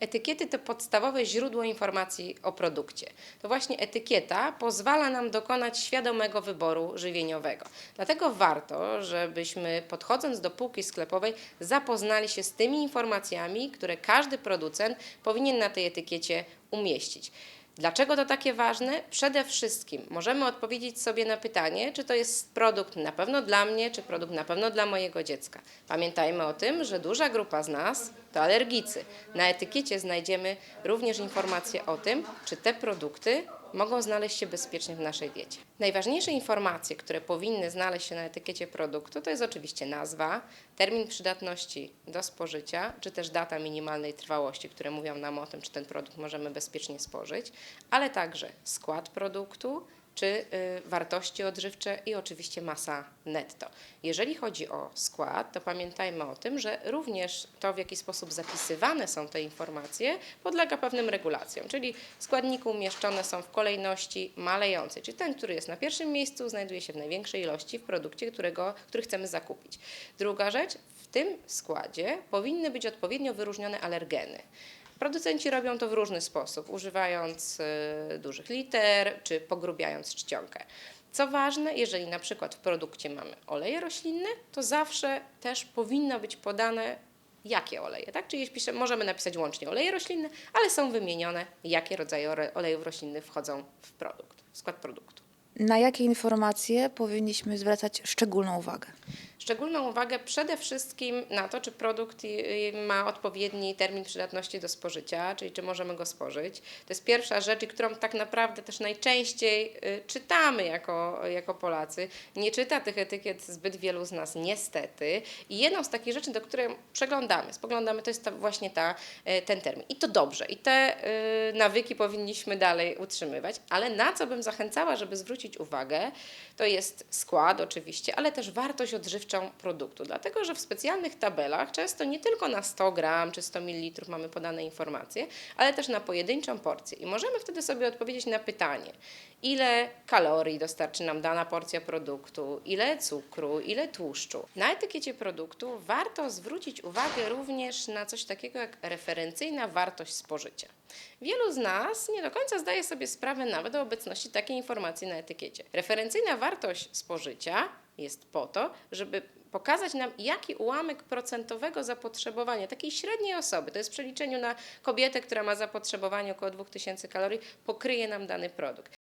Etykiety to podstawowe źródło informacji o produkcie. To właśnie etykieta pozwala nam dokonać świadomego wyboru żywieniowego. Dlatego warto, żebyśmy podchodząc do półki sklepowej zapoznali się z tymi informacjami, które każdy producent powinien na tej etykiecie umieścić. Dlaczego to takie ważne? Przede wszystkim możemy odpowiedzieć sobie na pytanie, czy to jest produkt na pewno dla mnie, czy produkt na pewno dla mojego dziecka. Pamiętajmy o tym, że duża grupa z nas to alergicy. Na etykiecie znajdziemy również informacje o tym, czy te produkty mogą znaleźć się bezpiecznie w naszej diecie. Najważniejsze informacje, które powinny znaleźć się na etykiecie produktu, to jest oczywiście nazwa, termin przydatności do spożycia, czy też data minimalnej trwałości, które mówią nam o tym, czy ten produkt możemy bezpiecznie spożyć, ale także skład produktu, czy y, wartości odżywcze i oczywiście masa netto. Jeżeli chodzi o skład, to pamiętajmy o tym, że również to, w jaki sposób zapisywane są te informacje, podlega pewnym regulacjom, czyli składniki umieszczone są w kolejności malejącej, czyli ten, który jest na pierwszym miejscu, znajduje się w największej ilości w produkcie, którego, który chcemy zakupić. Druga rzecz, w tym składzie powinny być odpowiednio wyróżnione alergeny. Producenci robią to w różny sposób, używając y, dużych liter czy pogrubiając czcionkę. Co ważne, jeżeli na przykład w produkcie mamy oleje roślinne, to zawsze też powinno być podane, jakie oleje, tak? Czyli pisze, możemy napisać łącznie oleje roślinne, ale są wymienione, jakie rodzaje olejów roślinnych wchodzą w produkt, w skład produktu. Na jakie informacje powinniśmy zwracać szczególną uwagę? Szczególną uwagę przede wszystkim na to, czy produkt ma odpowiedni termin przydatności do spożycia, czyli czy możemy go spożyć. To jest pierwsza rzecz, którą tak naprawdę też najczęściej y, czytamy jako, jako Polacy. Nie czyta tych etykiet zbyt wielu z nas, niestety. I jedną z takich rzeczy, do której przeglądamy, spoglądamy, to jest właśnie ta, y, ten termin. I to dobrze. I te y, nawyki powinniśmy dalej utrzymywać. Ale na co bym zachęcała, żeby zwrócić uwagę, to jest skład oczywiście, ale też wartość produktu. Dlatego, że w specjalnych tabelach często nie tylko na 100 gram czy 100 ml mamy podane informacje, ale też na pojedynczą porcję. I możemy wtedy sobie odpowiedzieć na pytanie, ile kalorii dostarczy nam dana porcja produktu, ile cukru, ile tłuszczu. Na etykiecie produktu warto zwrócić uwagę również na coś takiego jak referencyjna wartość spożycia. Wielu z nas nie do końca zdaje sobie sprawę nawet o obecności takiej informacji na etykiecie. Referencyjna wartość spożycia jest po to, żeby pokazać nam, jaki ułamek procentowego zapotrzebowania takiej średniej osoby, to jest w przeliczeniu na kobietę, która ma zapotrzebowanie około 2000 kalorii, pokryje nam dany produkt.